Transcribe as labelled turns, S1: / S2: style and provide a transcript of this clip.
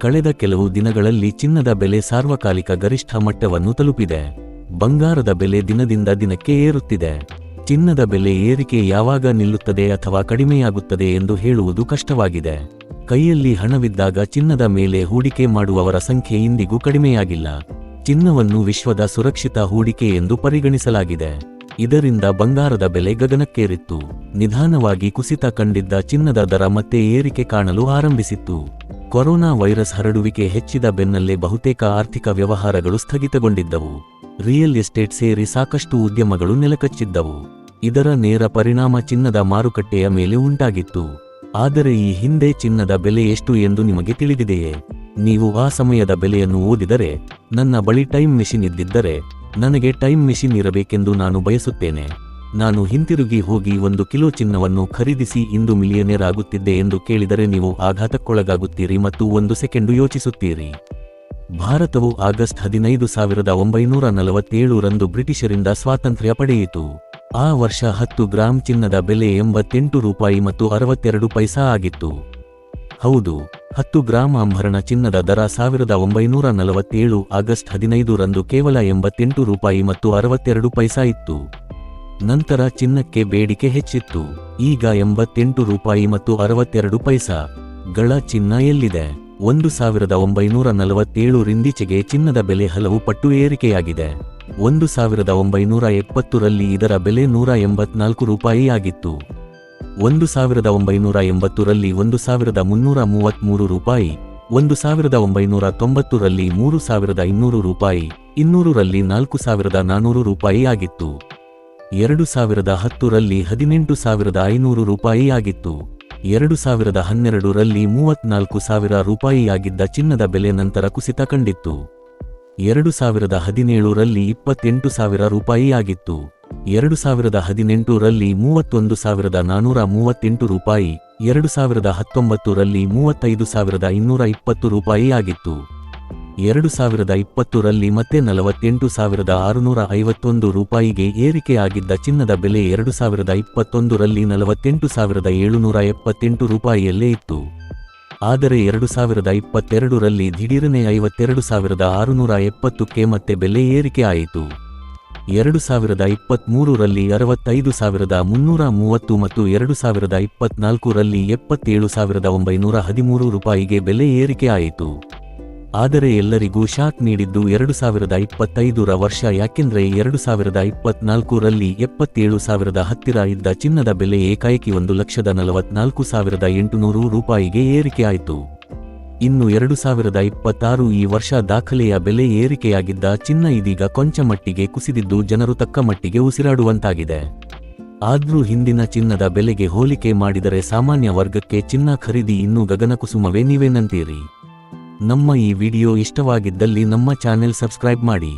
S1: ಕಳೆದ ಕೆಲವು ದಿನಗಳಲ್ಲಿ ಚಿನ್ನದ ಬೆಲೆ ಸಾರ್ವಕಾಲಿಕ ಗರಿಷ್ಠ ಮಟ್ಟವನ್ನು ತಲುಪಿದೆ. ಬಂಗಾರದ ಬೆಲೆ ದಿನದಿಂದ ದಿನಕ್ಕೆ ಏರುತ್ತಿದೆ. ಚಿನ್ನದ ಬೆಲೆ ಏರಿಕೆ ಯಾವಾಗ ನಿಲ್ಲುತ್ತದೆ ಅಥವಾ ಕಡಿಮೆಯಾಗುತ್ತದೆ ಎಂದು ಹೇಳುವುದು ಕಷ್ಟವಾಗಿದೆ. ಕೈಯಲ್ಲಿ ಹಣವಿದ್ದಾಗ ಚಿನ್ನದ ಮೇಲೆ ಹೂಡಿಕೆ ಮಾಡುವವರ ಸಂಖ್ಯೆ ಇಂದಿಗೂ ಕಡಿಮೆಯಾಗಿಲ್ಲ. ಚಿನ್ನವನ್ನು ವಿಶ್ವದ ಸುರಕ್ಷಿತ ಹೂಡಿಕೆ ಎಂದು ಪರಿಗಣಿಸಲಾಗಿದೆ. ಇದರಿಂದ ಬಂಗಾರದ ಬೆಲೆ ಗಗನಕ್ಕೇರಿತ್ತು. ನಿಧಾನವಾಗಿ ಕುಸಿತ ಕಂಡಿದ್ದ ಚಿನ್ನದ ದರ ಮತ್ತೆ ಏರಿಕೆ ಕಾಣಲು ಆರಂಭಿಸಿತ್ತು. ಕೊರೋನಾ ವೈರಸ್ ಹರಡುವಿಕೆ ಹೆಚ್ಚಿದ ಬೆನ್ನಲ್ಲೇ ಬಹುತೇಕ ಆರ್ಥಿಕ ವ್ಯವಹಾರಗಳು ಸ್ಥಗಿತಗೊಂಡಿದ್ದವು. ರಿಯಲ್ ಎಸ್ಟೇಟ್ ಸೇರಿ ಸಾಕಷ್ಟು ಉದ್ಯಮಗಳು ನೆಲಕಚ್ಚಿದ್ದವು. ಇದರ ನೇರ ಪರಿಣಾಮ ಚಿನ್ನದ ಮಾರುಕಟ್ಟೆಯ ಮೇಲೆ ಉಂಟಾಗಿತ್ತು. ಆದರೆ ಈ ಹಿಂದೆ ಚಿನ್ನದ ಬೆಲೆ ಎಷ್ಟು ಎಂದು ನಿಮಗೆ ತಿಳಿದಿದೆಯೇ? ನೀವು ಆ ಸಮಯದ ಬೆಲೆಯನ್ನು ಓದಿದರೆ, ನನ್ನ ಬಳಿ ಟೈಮ್ ಮೆಷಿನ್ ಇದ್ದಿದ್ದರೆ, ನನಗೆ ಟೈಮ್ ಮೆಷಿನ್ ಇರಬೇಕೆಂದು ನಾನು ಬಯಸುತ್ತೇನೆ. ನಾನು ಹಿಂತಿರುಗಿ ಹೋಗಿ ಒಂದು ಕಿಲೋ ಚಿನ್ನವನ್ನು ಖರೀದಿಸಿ ಇಂದು ಮಿಲಿಯನೇರ್ ಆಗುತ್ತಿದ್ದೆ ಎಂದು ಕೇಳಿದರೆ ನೀವು ಆಘಾತಕ್ಕೊಳಗಾಗುತ್ತೀರಿ ಮತ್ತು ಒಂದು ಸೆಕೆಂಡು ಯೋಚಿಸುತ್ತೀರಿ. ಭಾರತವು ಆಗಸ್ಟ್ ಹದಿನೈದು ಸಾವಿರದ ಒಂಬೈನೂರ ನಲವತ್ತೇಳು ರಂದು ಬ್ರಿಟಿಷರಿಂದ ಸ್ವಾತಂತ್ರ್ಯ ಪಡೆಯಿತು. ಆ ವರ್ಷ ಹತ್ತು ಗ್ರಾಂ ಚಿನ್ನದ ಬೆಲೆ ಎಂಬತ್ತೆಂಟು ರೂಪಾಯಿ ಮತ್ತು ಅರವತ್ತೆರಡು ಪೈಸಾ ಆಗಿತ್ತು. ಹೌದು, ಹತ್ತು ಗ್ರಾಂ ಆಭರಣ ಚಿನ್ನದ ದರ ಸಾವಿರದ ಒಂಬೈನೂರ ನಲವತ್ತೇಳು ಆಗಸ್ಟ್ ಹದಿನೈದು ರಂದು ಕೇವಲ ಎಂಬತ್ತೆಂಟು ರೂಪಾಯಿ ಮತ್ತು ಅರವತ್ತೆರಡು ಪೈಸಾ ಇತ್ತು. ನಂತರ ಚಿನ್ನಕ್ಕೆ ಬೇಡಿಕೆ ಹೆಚ್ಚಿತ್ತು. ಈಗ ಎಂಬತ್ತೆಂಟು ರೂಪಾಯಿ ಮತ್ತು ಅರವತ್ತೆರಡು ಪೈಸಾ. ಗಳ ಚಿನ್ನ ಎಲ್ಲಿದೆ? ಒಂದು ಸಾವಿರದ ಒಂಬೈನೂರ ನಲವತ್ತೇಳು ರಿಂದೀಚೆಗೆ ಚಿನ್ನದ ಬೆಲೆ ಹಲವು ಪಟ್ಟು ಏರಿಕೆಯಾಗಿದೆ. ಒಂದು ಸಾವಿರದ ಒಂಬೈನೂರ ಎಪ್ಪತ್ತರಲ್ಲಿ ಇದರ ಬೆಲೆ ನೂರ ಎಂಬತ್ನಾಲ್ಕು ರೂಪಾಯಿ ಆಗಿತ್ತು ಒಂದು ಸಾವಿರದ ಒಂಬೈನೂರ ಎಂಬತ್ತರಲ್ಲಿ ಒಂದು ಸಾವಿರದ ಮುನ್ನೂರ ಮೂವತ್ಮೂರು ರೂಪಾಯಿ. ಒಂದು ಸಾವಿರದ ಒಂಬೈನೂರ ತೊಂಬತ್ತರಲ್ಲಿ ಮೂರು ಸಾವಿರದ ಇನ್ನೂರು ರೂಪಾಯಿ. ಇನ್ನೂರರಲ್ಲಿ ನಾಲ್ಕು ಸಾವಿರದ ನಾನೂರು ರೂಪಾಯಿ ಆಗಿತ್ತು ಎರಡು ಸಾವಿರದ ಹತ್ತರಲ್ಲಿ ಹದಿನೆಂಟು ಸಾವಿರದ ಐನೂರು ರೂಪಾಯಿಯಾಗಿತ್ತು. ಎರಡು ಸಾವಿರದ ಹನ್ನೆರಡರಲ್ಲಿ ಮೂವತ್ನಾಲ್ಕು ಸಾವಿರ ರೂಪಾಯಿಯಾಗಿದ್ದ ಚಿನ್ನದ ಬೆಲೆ ನಂತರ ಕುಸಿತ ಕಂಡಿತ್ತು. ಎರಡು ಸಾವಿರದ ಹದಿನೇಳರಲ್ಲಿ ಇಪ್ಪತ್ತೆಂಟು ಸಾವಿರ ರೂಪಾಯಿಯಾಗಿತ್ತು. ಎರಡು ಸಾವಿರದ ಹದಿನೆಂಟರಲ್ಲಿ ಮೂವತ್ತೊಂದು ಸಾವಿರದ ನಾನೂರ ಮೂವತ್ತೆಂಟು ರೂಪಾಯಿ. ಎರಡು ಸಾವಿರದ ಹತ್ತೊಂಬತ್ತರಲ್ಲಿ ಮೂವತ್ತೈದು ಸಾವಿರದ ಇನ್ನೂರ ಇಪ್ಪತ್ತು ರೂಪಾಯಿ ಆಗಿತ್ತು ಎರಡು ಸಾವಿರದ ಇಪ್ಪತ್ತರಲ್ಲಿ ಮತ್ತೆ ನಲವತ್ತೆಂಟು ಸಾವಿರದ ಆರುನೂರ ಐವತ್ತೊಂದು ರೂಪಾಯಿಗೆ ಏರಿಕೆಯಾಗಿದ್ದ ಚಿನ್ನದ ಬೆಲೆ ಎರಡು ಸಾವಿರದ ಇಪ್ಪತ್ತೊಂದರಲ್ಲಿ ನಲವತ್ತೆಂಟು ಸಾವಿರದ ಏಳುನೂರ ಎಪ್ಪತ್ತೆಂಟು ರೂಪಾಯಿಯಲ್ಲೇ ಇತ್ತು. ಆದರೆ ಎರಡು ಸಾವಿರದ ಇಪ್ಪತ್ತೆರಡರಲ್ಲಿ ದಿಢೀರನೆ ಐವತ್ತೆರಡು ಸಾವಿರದ ಆರುನೂರ ಎಪ್ಪತ್ತಕ್ಕೆ ಮತ್ತೆ ಬೆಲೆ ಏರಿಕೆ ಆಯಿತು ಎರಡು ಸಾವಿರದ ಇಪ್ಪತ್ತ್ಮೂರರಲ್ಲಿ ಅರವತ್ತೈದು ಸಾವಿರದ ಮುನ್ನೂರ ಮೂವತ್ತು ಮತ್ತು ಎರಡು ಸಾವಿರದ ಇಪ್ಪತ್ನಾಲ್ಕರಲ್ಲಿ ಎಪ್ಪತ್ತೇಳು ಸಾವಿರದ ಒಂಬೈನೂರ ಹದಿಮೂರು ರೂಪಾಯಿಗೆ ಬೆಲೆ ಏರಿಕೆ ಆಯಿತು ಆದರೆ ಎಲ್ಲರಿಗೂ ಶಾಕ್ ನೀಡಿದ್ದು ಎರಡು ಸಾವಿರದ ಇಪ್ಪತ್ತೈದರ ವರ್ಷ, ಯಾಕೆಂದ್ರೆ ಎರಡು ಸಾವಿರದ ಇಪ್ಪತ್ನಾಲ್ಕರಲ್ಲಿ ಎಪ್ಪತ್ತೇಳು ಸಾವಿರದ ಹತ್ತಿರ ಇದ್ದ ಚಿನ್ನದ ಬೆಲೆ ಏಕಾಏಕಿ ಒಂದು ಲಕ್ಷದ ನಲವತ್ನಾಲ್ಕು ಸಾವಿರದ ಎಂಟುನೂರು ರೂಪಾಯಿಗೆ ಏರಿಕೆಯಾಯಿತು ಇನ್ನು ಎರಡು ಸಾವಿರದ ಇಪ್ಪತ್ತಾರು ಈ ವರ್ಷ ದಾಖಲೆಯ ಬೆಲೆ ಏರಿಕೆಯಾಗಿದ್ದ ಚಿನ್ನ ಇದೀಗ ಕೊಂಚ ಮಟ್ಟಿಗೆ ಕುಸಿದಿದ್ದು ಜನರು ತಕ್ಕ ಮಟ್ಟಿಗೆ ಉಸಿರಾಡುವಂತಾಗಿದೆ. ಆದ್ರೂ ಹಿಂದಿನ ಚಿನ್ನದ ಬೆಲೆಗೆ ಹೋಲಿಕೆ ಮಾಡಿದರೆ ಸಾಮಾನ್ಯ ವರ್ಗಕ್ಕೆ ಚಿನ್ನ ಖರೀದಿ ಇನ್ನೂ ಗಗನಕುಸುಮವೇ ನೀವೇನಂತೀರಿ? ನಮ್ಮ ಈ ವಿಡಿಯೋ ಇಷ್ಟವಾಗಿದ್ದಲ್ಲಿ ನಮ್ಮ ಚಾನೆಲ್ ಸಬ್ಸ್ಕ್ರೈಬ್ ಮಾಡಿ